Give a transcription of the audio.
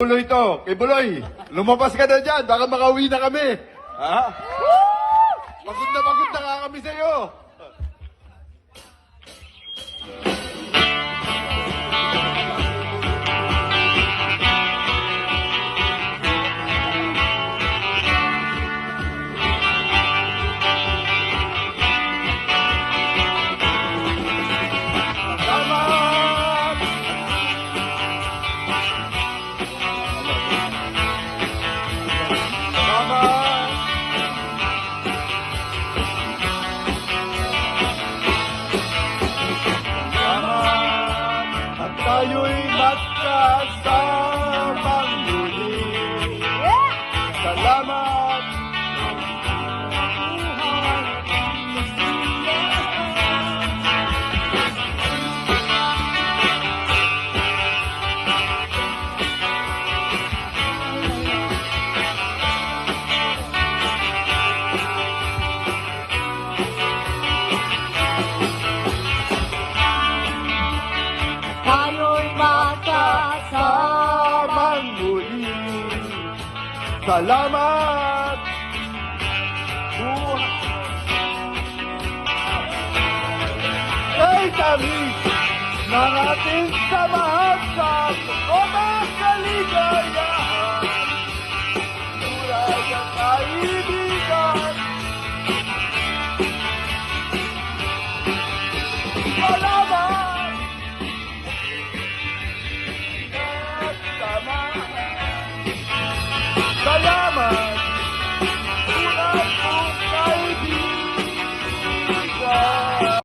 Buloy to, kay Buloy. Lumabas ka na dyan, baka makauwi na kami. Ha? Pagod na pagod na nga kami sa'yo. tayo'y magkasama. Salamat! Buhay! Ay, tamis ng ating samahan sa Kota Kaligayahan. Tunay ang kaibig